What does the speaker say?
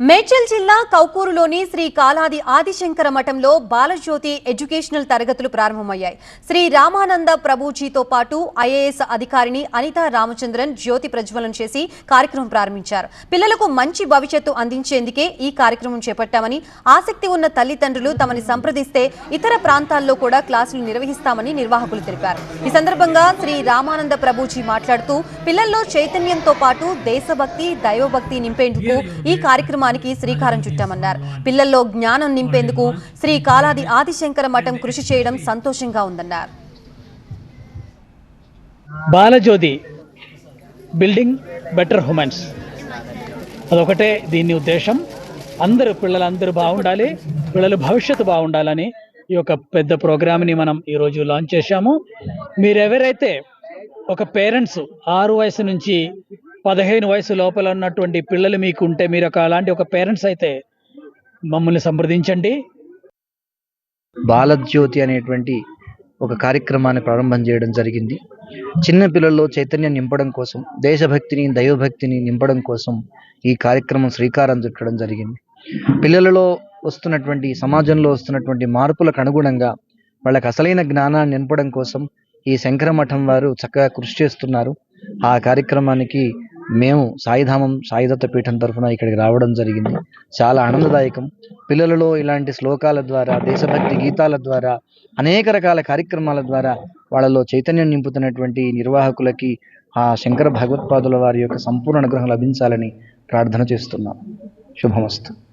మేడ్చల్ జిల్లా కౌకూరులోని శ్రీ కాలాది ఆదిశంకర మఠంలో బాలజ్యోతి ఎడ్యుకేషనల్ తరగతులు ప్రారంభమయ్యాయి. శ్రీ రామానంద ప్రభుజీతో పాటు ఐఏఎస్ అధికారిని అనితా రామచంద్రన్ జ్యోతి ప్రజ్వలన చేసి కార్యక్రమం ప్రారంభించారు. పిల్లలకు మంచి భవిష్యత్తు అందించేందుకే ఈ కార్యక్రమం చేపట్టామని ఆసక్తి ఉన్న తల్లిదండ్రులు తమని సంప్రదిస్తే ఇతర ప్రాంతాల్లో కూడా క్లాసులు నిర్వహిస్తామని నిర్వాహకులు తెలిపారు. ఈ సందర్భంగా శ్రీ రామానంద ప్రభుజీ మాట్లాడుతూ పిల్లల్లో చైతన్యంతో పాటు దేశభక్తి దైవభక్తి నింపేందుకు ఈ కార్యక్రమం కార్యక్రమానికి శ్రీకారం చుట్టామన్నారు. పిల్లల్లో జ్ఞానం నింపేందుకు శ్రీ కాలాది ఆదిశంకర మఠం కృషి చేయడం సంతోషంగా ఉందన్నారు. Balajyothi building better humans. అదొకటే దీని ఉద్దేశం. అందరూ పిల్లలందరూ బాగుండాలి పిల్లల భవిష్యత్తు బాగుండాలని ఈ యొక్క పెద్ద ప్రోగ్రామ్ని మనం ఈరోజు లాంచ్ చేశాము. మీరెవరైతే ఒక పేరెంట్స్ ఆరు వయసు నుంచి పదిహేను వయసు లోపల ఉన్నటువంటి పిల్లలు మీకు ఉంటే మీరు ఒక అలాంటి ఒక పేరెంట్స్ అయితే మమ్మల్ని సంప్రదించండి. బాలజ్యోతి అనేటువంటి ఒక కార్యక్రమాన్ని ప్రారంభం చేయడం జరిగింది. చిన్న పిల్లల్లో చైతన్యం నింపడం కోసం దేశభక్తిని దైవభక్తిని నింపడం కోసం ఈ కార్యక్రమం శ్రీకారం చుట్టడం జరిగింది. పిల్లలలో వస్తున్నటువంటి సమాజంలో వస్తున్నటువంటి మార్పులకు అనుగుణంగా వాళ్ళకి అసలైన జ్ఞానాన్ని నింపడం కోసం ఈ శంకర మఠం వారు చక్కగా కృషి చేస్తున్నారు. ఆ కార్యక్రమానికి మేము సాయిధామం సాయిదత్త పీఠం తరఫున ఇక్కడికి రావడం జరిగింది. చాలా ఆనందదాయకం. పిల్లలలో ఇలాంటి శ్లోకాల ద్వారా దేశభక్తి గీతాల ద్వారా అనేక రకాల కార్యక్రమాల ద్వారా వాళ్ళలో చైతన్యం నింపుతున్నటువంటి నిర్వాహకులకి ఆ శంకర భగవత్పాదుల వారి యొక్క సంపూర్ణ అనుగ్రహం లభించాలని ప్రార్థన చేస్తున్నాం. శుభమస్తు.